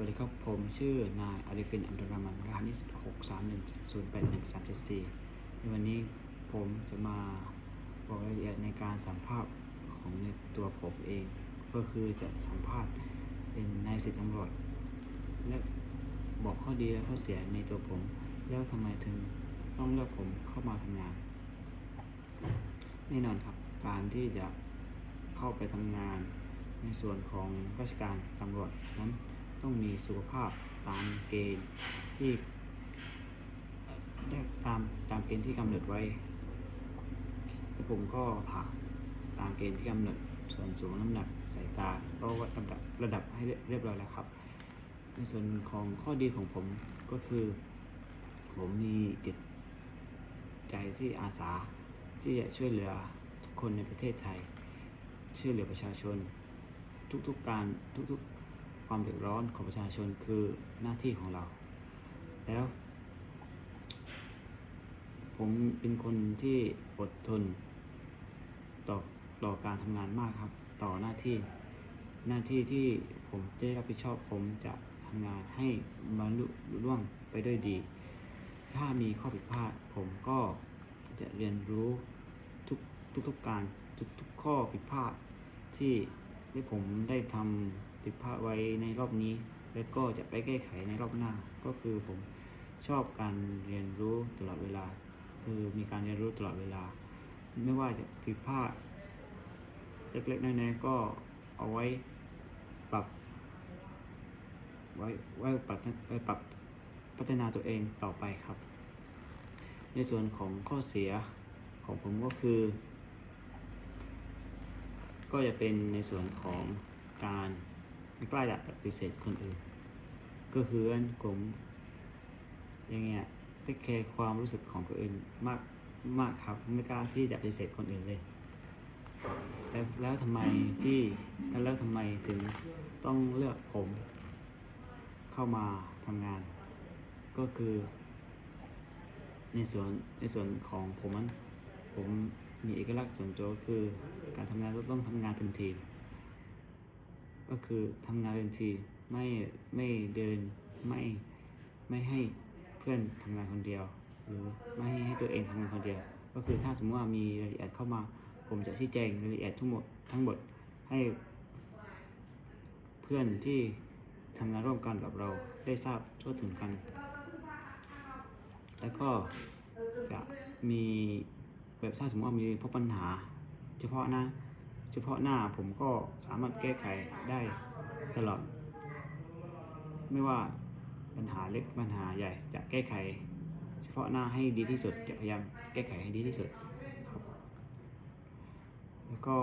วัสดีครับ ผมชื่อนายอาริฟิน อัมดุลรามันรหัส26 31 081 374 ในวันนี้ผมจะมาบอกรายละเอียดในการสัมภาษณ์ของในตัวผมเอง ก็คือจะสัมภาษณ์เป็นนายสิทธิตำรวจและบอกข้อดีและข้อเสียในตัวผม แล้วทำไมถึงต้องเลือกผมเข้ามาทำงาน แน่นอนครับการที่จะเข้าไปทำงานในส่วนของราชการตำรวจนั้น ต้องมีสุขภาพตามเกณฑ์ที่ได้ตามตามเกณฑ์ที่กำหนดไว้และผมก็ผ่าตามเกณฑ์ที่กำหนดส่วนสูงน้ำหนักสายตาก็วัดระดับระดับให้เรียบร้อยแล้วครับ ในส่วนของข้อดีของผมก็คือ ผมมีจิตใจที่อาสาที่จะช่วยเหลือทุกคนในประเทศไทย ช่วยเหลือประชาชน ทุกๆการทุกๆ ความเดือดร้อนของประชาชนคือหน้าที่ของเรา แล้ว ผมเป็นคนที่อดทน ต่อต่อการทำงานมากครับ ต่อหน้าที่ หน้าที่ที่ผมได้รับผิดชอบผมจะทำงานให้บรรลุล่วงไปด้วยดี ถ้ามีข้อผิดพลาด ผมก็จะเรียนรู้ทุกทุกๆการทุกทุกข้อผิดพลาดที่ที่ผมได้ทำ ผิดพลาดไว้ในรอบนี้ แล้วก็จะไปแก้ไขในรอบหน้า ก็คือผมชอบการเรียนรู้ตลอดเวลา คือมีการเรียนรู้ตลอดเวลา ไม่ว่าจะผิดพลาดเล็กๆน้อยๆก็เอาไว้ปรับ ไว้ไว้ปรับไว้ปรับพัฒนาตัวเองต่อไปครับ ในส่วนของข้อเสียของผมก็คือ ก็จะเป็นในส่วนของการ ไม่กล้าจะปฏิเสธคนอื่น ก็คือผมอย่างเงี้ยเทคแคร์ความรู้สึกของคนอื่นมากมากครับ ไม่กล้าที่จะปฏิเสธคนอื่นเลยแล้วแล้วทำไมที่แล้วทำไมถึงต้องเลือกผม เข้ามาทำงาน ก็คือ ในส่วนในส่วนของผมนั้นผมมีเอกลักษณ์ส่วนตัวคือ การทำงานต้องทำงานเป็นทีม ก็คือทำงานเป็นทีไม่ไม่เดินไม่ไม่ให้เพื่อนทำงานคนเดียว หรือไม่ให้ให้ตัวเองทำงานคนเดียว ก็คือถ้าสมมติว่ามีรายละเอียดเข้ามา ผมจะชี้แจงรายละเอียดทั้งหมดทั้งหมดให้เพื่อนที่ทำงานร่วมกันกับเราได้ทราบทั่วถึงกัน แล้วก็จะมีแบบถ้าสมมติว่ามีพบปัญหา เฉพาะน้า เฉพาะหน้าผมก็สามารถแก้ไขได้ตลอด ไม่ว่าปัญหาเล็กปัญหาใหญ่จะแก้ไข เฉพาะหน้าให้ดีที่สุดจะพยายามแก้ไขให้ดีที่สุดครับแล้วก็